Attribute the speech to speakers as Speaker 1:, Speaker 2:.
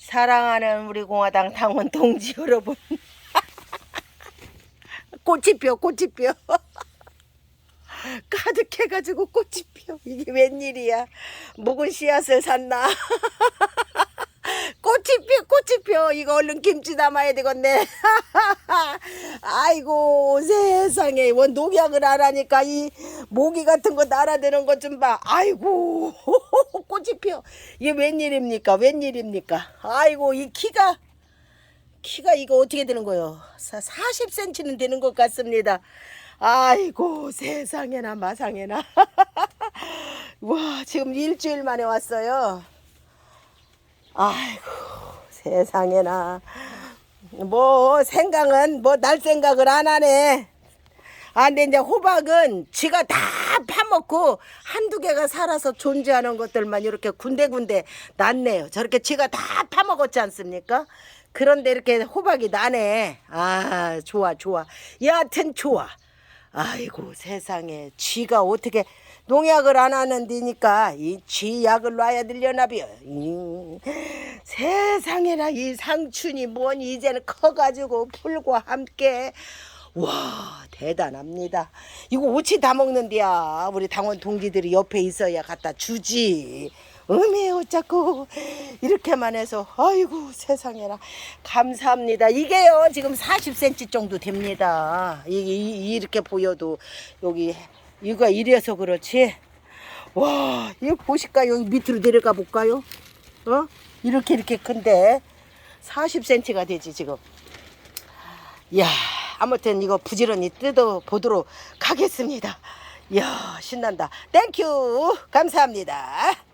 Speaker 1: 사랑하는 우리 공화당 당원 동지 여러분. 꽃이 펴, 꽃이 펴. 가득해가지고 꽃이 펴. 이게 웬일이야. 묵은 씨앗을 샀나. 꽃이 펴, 꽃이 펴. 이거 얼른 김치 담아야 되겠네. 아이고, 세상에. 원 녹약을 안 하니까 이 모기 같은 거 날아드는 것 좀 봐. 아이고, 꽃이 펴. 이게 웬일입니까? 웬일입니까? 아이고, 이 키가, 키가 이거 어떻게 되는 거요? 40cm는 되는 것 같습니다. 아이고, 세상에나 마상에나. 와, 지금 일주일 만에 왔어요. 아이고 세상에나 뭐 생각은 뭐 날 생각을 안 하네. 아 근데 이제 호박은 지가 다 파먹고 한두 개가 살아서 존재하는 것들만 이렇게 군데군데 났네요. 저렇게 지가 다 파먹었지 않습니까? 그런데 이렇게 호박이 나네. 아 좋아 좋아. 여하튼 좋아. 아이고 세상에 쥐가 어떻게 농약을 안 하는 데니까 이 쥐약을 놔야 들려나비요. 음, 세상에나 이 상춘이 뭔 이제는 커가지고 풀과 함께 와 대단합니다. 이거 오치 다 먹는데야 우리 당원 동지들이 옆에 있어야 갖다 주지. 음에 어쩌고 이렇게만 해서 아이고 세상에나 감사합니다. 이게요 지금 40cm 정도 됩니다. 이, 이, 이렇게 보여도 여기 이거 이래서 그렇지. 와 이거 보실까 여기 밑으로 내려가 볼까요? 어 이렇게 이렇게 큰데 40cm가 되지 지금. 이야 아무튼 이거 부지런히 뜯어 보도록 하겠습니다. 이야 신난다. 땡큐 감사합니다.